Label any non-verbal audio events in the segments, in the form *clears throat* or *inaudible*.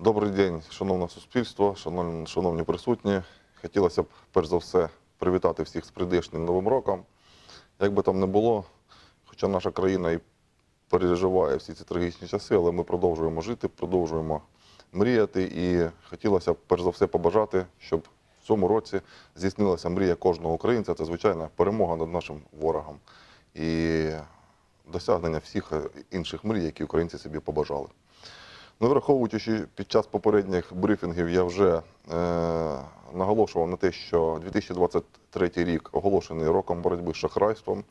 Добрий день, шановне суспільство, шановні, присутні. Хотілося б перш за все привітати всіх з прийдешнім новим роком. Як би там не було, хоча наша країна і переживає всі ці трагічні часи, але ми продовжуємо жити, продовжуємо мріяти. І хотілося б перш за все побажати, щоб в цьому році здійснилася мрія кожного українця. Це звичайна перемога над нашим ворогом і досягнення всіх інших мрій, які українці собі побажали. Ну, враховуючи, під час попередніх брифінгів я вже е, наголошував на те, що 2023 рік оголошений роком боротьби з шахрайством,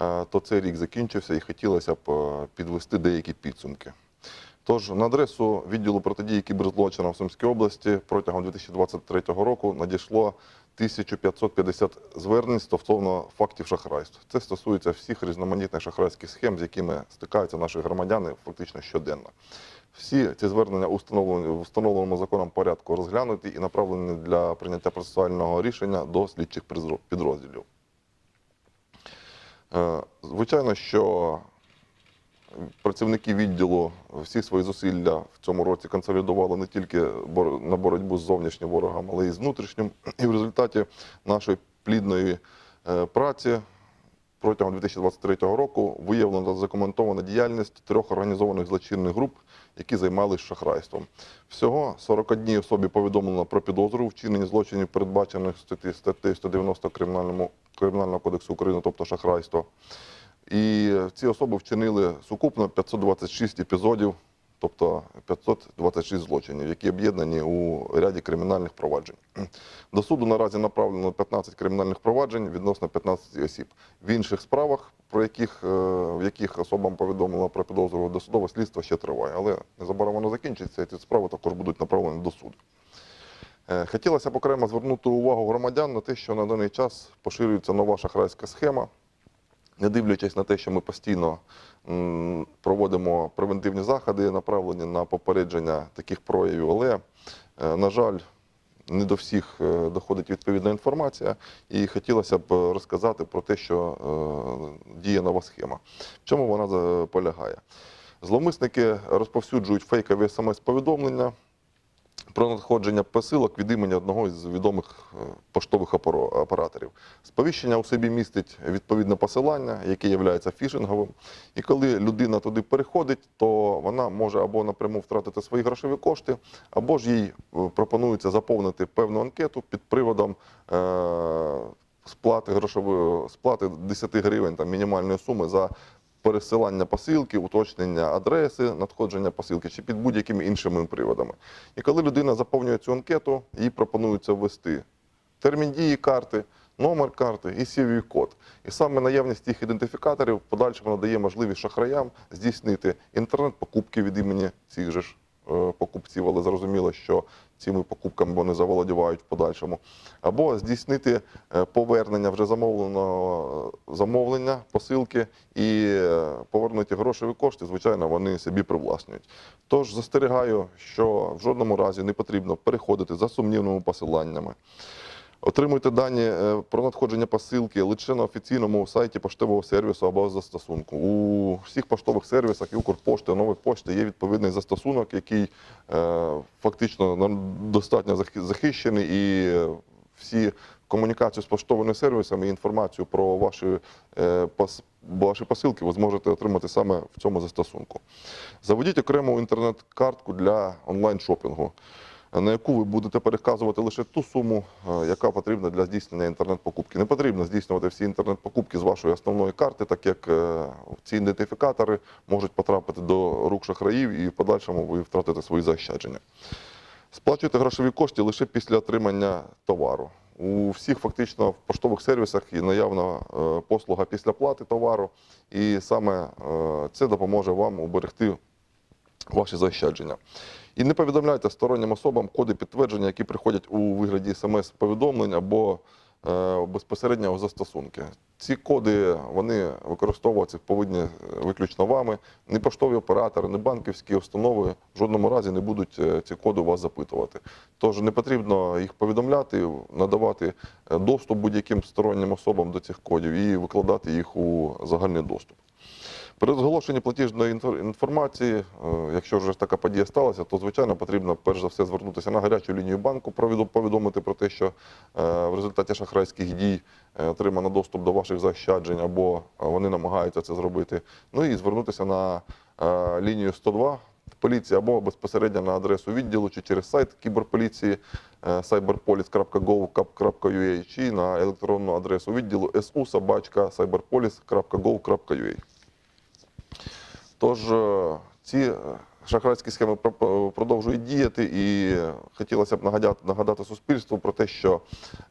е, то цей рік закінчився і хотілося б е, підвести деякі підсумки. Тож на адресу відділу протидії кіберзлочинам в Сумській області протягом 2023 року надійшло 1550 звернень стосовно фактів шахрайств. Це стосується всіх різноманітних шахрайських схем, з якими стикаються наші громадяни фактично щоденно. Всі ці звернення установлені в встановленому законом порядку розглянуті і направлені для прийняття процесуального рішення до слідчих підрозділів. Е, Звичайно, що працівники відділу всі свої зусилля в цьому році консолідували не тільки на боротьбу з зовнішнім ворогом, але й з внутрішнім. І в результаті нашої плідної е, праці протягом 2023 року виявлено та закоментовано діяльність трьох організованих злочинних груп, які займалися шахрайством. Всього 41 особі повідомлено про підозру у вчиненні злочинів, передбачених статті статтею 190 Кримінальному Кримінального кодексу України, тобто шахрайство. І ці особи вчинили сукупно 526 епізодів, тобто 526 злочинів, які об'єднані у ряді кримінальних проваджень. *clears throat* До суду наразі направлено 15 кримінальних проваджень відносно 15 осіб. В інших справах, про яких, е, в яких особам повідомлено про підозру, досудове слідство ще триває. Але незабаром воно закінчиться, і ці справи також будуть направлені до суду. Е, Хотілося б окремо звернути увагу громадян на те, що на даний час поширюється нова шахрайська схема. Не дивлячись на те, що ми постійно проводимо превентивні заходи, направлені на попередження таких проявів, але, е, на жаль, не до всіх е, доходить відповідна інформація, і хотілося б розказати про те, що е, діє нова схема. В чому вона полягає? Зловмисники розповсюджують фейкові смс-повідомлення про надходження посилок від імені одного із відомих е, поштових операторів. Сповіщення у собі містить відповідне посилання, яке є фішинговим. І коли людина туди переходить, то вона може або напряму втратити свої грошові кошти, або ж їй е, пропонується заповнити певну анкету під приводом. Е- Сплати грошової сплати 10 гривень там мінімальної суми за пересилання посилки, уточнення адреси, надходження посилки чи під будь-якими іншими приводами. І коли людина заповнює цю анкету, їй пропонується ввести термін дії карти, номер карти і cvv код І саме наявність цих ідентифікаторів в подальшому надає можливість шахраям здійснити інтернет-покупки від імені цих же ж покупців, але зрозуміло, що цими покупками вони заволодівають в подальшому, або здійснити е, повернення вже замовленого е, замовлення, посилки і повернути повернуті грошові кошти, звичайно, вони собі привласнюють. Тож застерігаю, що в жодному разі не потрібно переходити за сумнівними посиланнями. Отримуйте дані е, про надходження посилки лише на офіційному сайті поштового сервісу або застосунку. У всіх поштових сервісах і Укрпошти, Нової пошти є відповідний застосунок, який е, фактично достатньо захищений і е, всі комунікацію з поштовими сервісами і інформацію про ваші, ваші посилки ви зможете отримати саме в цьому застосунку. Заведіть окрему інтернет-картку для онлайн-шопінгу на яку ви будете переказувати лише ту суму, е, яка потрібна для здійснення інтернет-покупки. Не потрібно здійснювати всі інтернет-покупки з вашої основної карти, так як е, ці ідентифікатори можуть потрапити до рук шахраїв і в подальшому ви втратите свої заощадження. Сплачуйте грошові кошти лише після отримання товару. У всіх фактично в поштових сервісах є наявна е, послуга після плати товару, і саме це допоможе вам уберегти ваші заощадження. І не повідомляйте стороннім особам коди підтвердження, які приходять у вигляді смс-повідомлень або е, безпосередньо застосунки. Ці коди вони використовуватися повинні е, виключно вами. Ні поштові оператори, ні банківські установи в жодному разі не будуть е, ці коди у вас запитувати. Тож не потрібно їх повідомляти, надавати е, доступ будь-яким стороннім особам до цих кодів і викладати їх у загальний доступ. При розголошенні платіжної інформації, е, якщо вже така подія сталася, то звичайно потрібно перш за все звернутися на гарячу лінію банку, повідомити про те, що е, в результаті шахрайських дій е, отримано доступ до ваших заощаджень або вони намагаються це зробити. Ну і звернутися на лінію 102 поліції або безпосередньо на адресу відділу чи через сайт кіберполіції cyberpolice.gov.ua чи на електронну адресу відділу su собачка cyberpolice.gov.ua. Тож е, ці е, шахрайські схеми продовжують діяти, і хотілося б нагадати, нагадати суспільству про те, що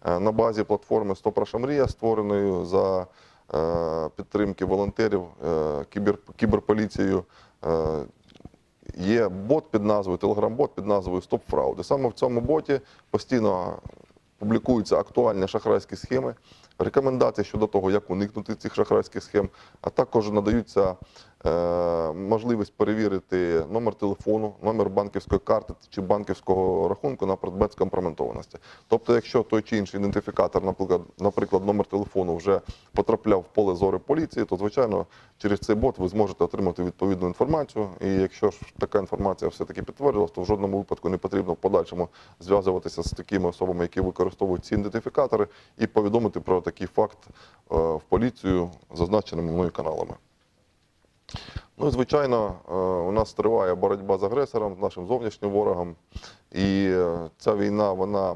е, на базі платформи «Стоп Мрія, створеної за е, підтримки волонтерів е, кібер, кіберполіцією, е, є бот під назвою Телеграм-бот під назвою Стоп Фрауд. Саме в цьому боті постійно публікуються актуальні шахрайські схеми, рекомендації щодо того, як уникнути цих шахрайських схем, а також надаються е, можливість перевірити номер телефону, номер банківської карти чи банківського рахунку на предмет скомпрометованості. Тобто, якщо той чи інший ідентифікатор, наприклад, наприклад, номер телефону вже потрапляв в поле зору поліції, то звичайно через цей бот ви зможете отримати відповідну інформацію. І якщо ж така інформація все-таки підтвердилась, то в жодному випадку не потрібно в подальшому зв'язуватися з такими особами, які використовують ці ідентифікатори, і повідомити про такий факт е, в поліцію зазначеними мною каналами. Ну звичайно, е, у нас триває боротьба з агресором, з нашим зовнішнім ворогом. І е, ця війна вона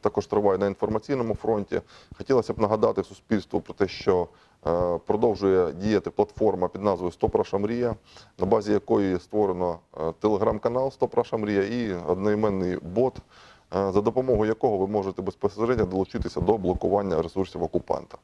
також триває на інформаційному фронті. Хотілося б нагадати суспільству про те, що продовжує діяти платформа під назвою Стоп Раша Мрія, на базі якої створено телеграм-канал Стоп Раша Мрія і одноіменний бот, за допомогою якого ви можете безпосередньо долучитися до блокування ресурсів окупанта.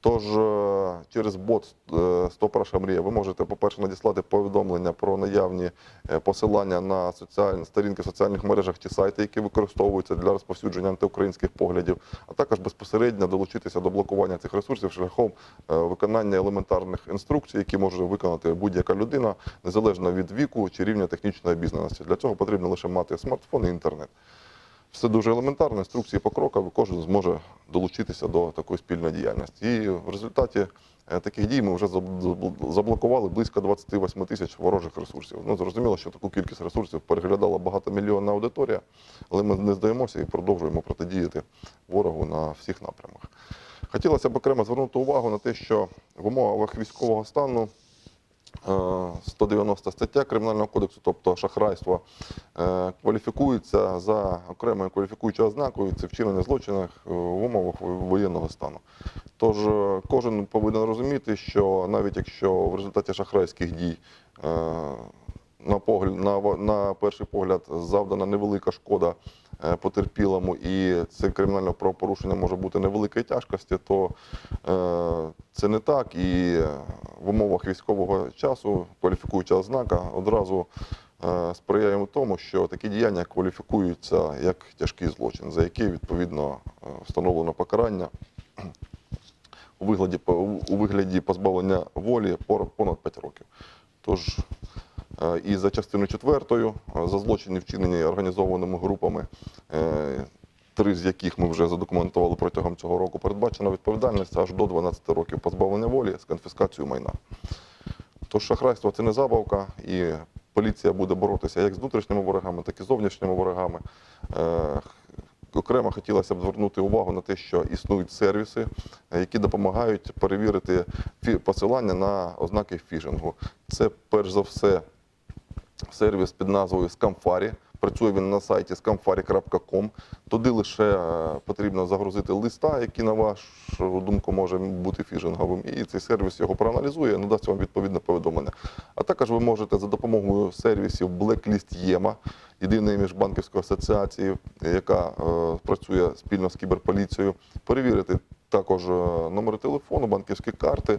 Тож е, через бот е, Стоп Раша Мрія ви можете, по-перше, надіслати повідомлення про наявні е, посилання на соціальні сторінки в соціальних мережах чи сайти, які використовуються для розповсюдження антиукраїнських поглядів, а також безпосередньо долучитися до блокування цих ресурсів шляхом е, виконання елементарних інструкцій, які може виконати будь-яка людина, незалежно від віку чи рівня технічної обізнаності. Для цього потрібно лише мати смартфон і інтернет. Все дуже елементарно, інструкції покрокові, кожен зможе долучитися до такої спільної діяльності. І в результаті е, таких дій ми вже заблокували близько 28 тисяч ворожих ресурсів. Ну, зрозуміло, що таку кількість ресурсів переглядала багатомільйонна аудиторія, але ми не здаємося і продовжуємо протидіяти ворогу на всіх напрямах. Хотілося б окремо звернути увагу на те, що в умовах військового стану 190 стаття Кримінального кодексу, тобто шахрайство, е, кваліфікується за окремою кваліфікуючою ознакою це вчинення злочинів е, в умовах воєнного стану. Тож е, кожен повинен розуміти, що навіть якщо в результаті шахрайських дій е, на, погляд, на, на перший погляд завдана невелика шкода е, потерпілому, і це кримінальне правопорушення може бути невеликої тяжкості, то е, це не так. І в умовах військового часу кваліфікуюча ознака одразу е, сприяє тому, що такі діяння кваліфікуються як тяжкий злочин, за який відповідно е, встановлено покарання у вигляді, у вигляді позбавлення волі понад 5 років. Тож і за частиною четвертою е, за злочини, вчинені організованими групами, е, три з яких ми вже задокументували протягом цього року, передбачена відповідальність аж до 12 років позбавлення волі з конфіскацією майна. Тож шахрайство це не забавка, і поліція буде боротися як з внутрішніми ворогами, так і зовнішніми ворогами. Е, Окремо хотілося б звернути увагу на те, що існують сервіси, е, які допомагають перевірити посилання на ознаки фішингу. Це перш за все сервіс під назвою Scamfari. Працює він на сайті scamfari.com. Туди лише е, потрібно загрузити листа, який, на вашу думку, може бути фішинговим, і цей сервіс його проаналізує надасть вам відповідне повідомлення. А також ви можете за допомогою сервісів Blacklist Єма, єдиної міжбанківської асоціації, яка е, працює спільно з кіберполіцією, перевірити також е, номери телефону, банківські карти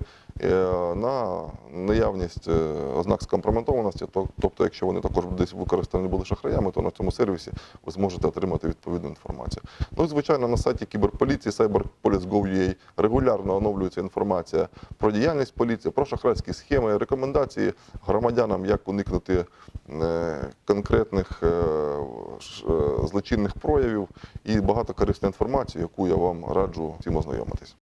на наявність е, ознак скомпрометованості. То- Тобто, якщо вони також десь використані були шахраями, то на цьому сервісі ви зможете отримати відповідну інформацію. Ну і звичайно, на сайті кіберполіції cyberpolice.gov.ua регулярно оновлюється інформація про діяльність поліції, про шахрайські схеми, рекомендації громадянам, як уникнути е, конкретних е, е, злочинних проявів і багато корисної інформації, яку я вам раджу цим ознайомитись.